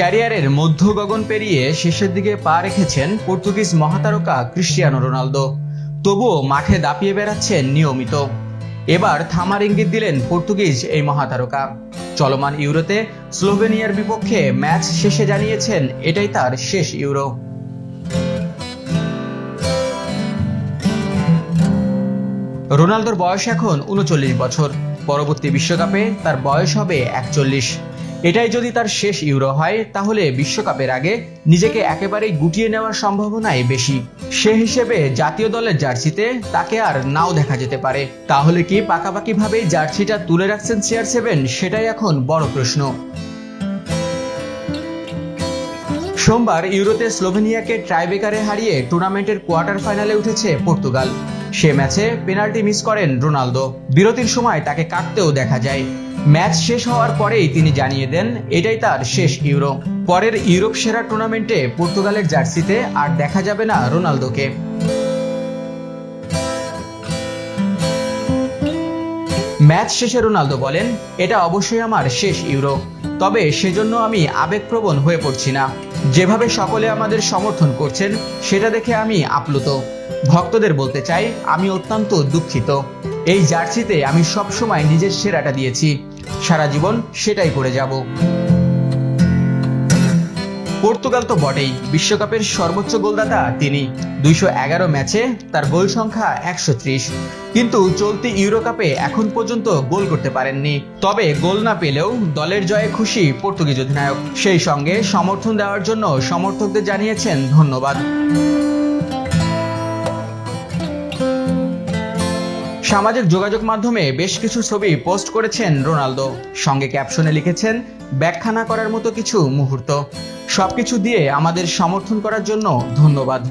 ক্যারিয়ারের মধ্য গগন পেরিয়ে শেষের দিকে পা রেখেছেন পর্তুগিজ মহাতারকা ক্রিস্টিয়ানো রোনালদো। তবুও মাঠে দাপিয়ে বেড়াচ্ছেন নিয়মিত। এবার থামার ইঙ্গিত দিলেন পর্তুগিজ এই মহাতারকা। চলমান ইউরোতে স্লোভেনিয়ার বিপক্ষে ম্যাচ শেষে জানিয়েছেন এটাই তার শেষ ইউরো। রোনালদোর বয়স এখন উনচল্লিশ বছর। পরবর্তী বিশ্বকাপে তার বয়স হবে একচল্লিশ। এটাই যদি তার শেষ ইউরো হয়, তাহলে বিশ্বকাপের আগে নিজেকে একেবারেই গুটিয়ে নেওয়ার সম্ভাবনাই বেশি। সে হিসেবে জাতীয় দলের জার্সিতে তাকে আর নাও দেখা যেতে পারে। তাহলে কি পাকাপাকিভাবে জার্সিটা তুলে রাখছেন সিআর সেভেন? সেটাই এখন বড় প্রশ্ন। সোমবার ইউরোতে স্লোভেনিয়াকে ট্রাইবেকারে হারিয়ে টুর্নামেন্টের কোয়ার্টার ফাইনালে উঠেছে পর্তুগাল। সে ম্যাচে পেনাল্টি মিস করেন রোনালদো। বিরতির সময় তাকে কাটতেও দেখা যায়। ম্যাচ শেষ হওয়ার পরেই তিনি জানিয়ে দেন, এটাই তার শেষ ইউরো। পরের ইউরোপ সেরা টুর্নামেন্টে পর্তুগালের জার্সিতে আর দেখা যাবে না রোনালদোকে। ম্যাচ শেষে রোনালদো বলেন, এটা অবশ্যই আমার শেষ ইউরো। তবে সেজন্য আমি আবেগপ্রবণ হয়ে পড়ছি না। যেভাবে সকলে আমাদের সমর্থন করছেন, সেটা দেখে আমি আপ্লুত। ভক্তদের বলতে চাই, আমি অত্যন্ত দুঃখিত। এই জার্সিতে আমি সবসময় নিজের সেরাটা দিয়েছি। সারা জীবন সেটাই করে যাব। পর্তুগাল তো বটেই। বিশ্বকাপের সর্বোচ্চ গোলদাতা তিনি। দুইশো এগারো ম্যাচে তার গোল সংখ্যা একশো ত্রিশ। কিন্তু চলতি ইউরো কাপে এখন পর্যন্ত গোল করতে পারেননি। তবে গোল না পেলেও দলের জয়ে খুশি পর্তুগিজ অধিনায়ক। সেই সঙ্গে সমর্থন দেওয়ার জন্য সমর্থকদের জানিয়েছেন ধন্যবাদ। সামাজিক যোগাযোগ মাধ্যমে বেশ কিছু ছবি পোস্ট করেছেন রোনালদো। সঙ্গে ক্যাপশনে লিখেছেন, ব্যাখ্যা না করার মতো কিছু মুহূর্ত। সবকিছু দিয়ে আমাদের সমর্থন করার জন্য ধন্যবাদ।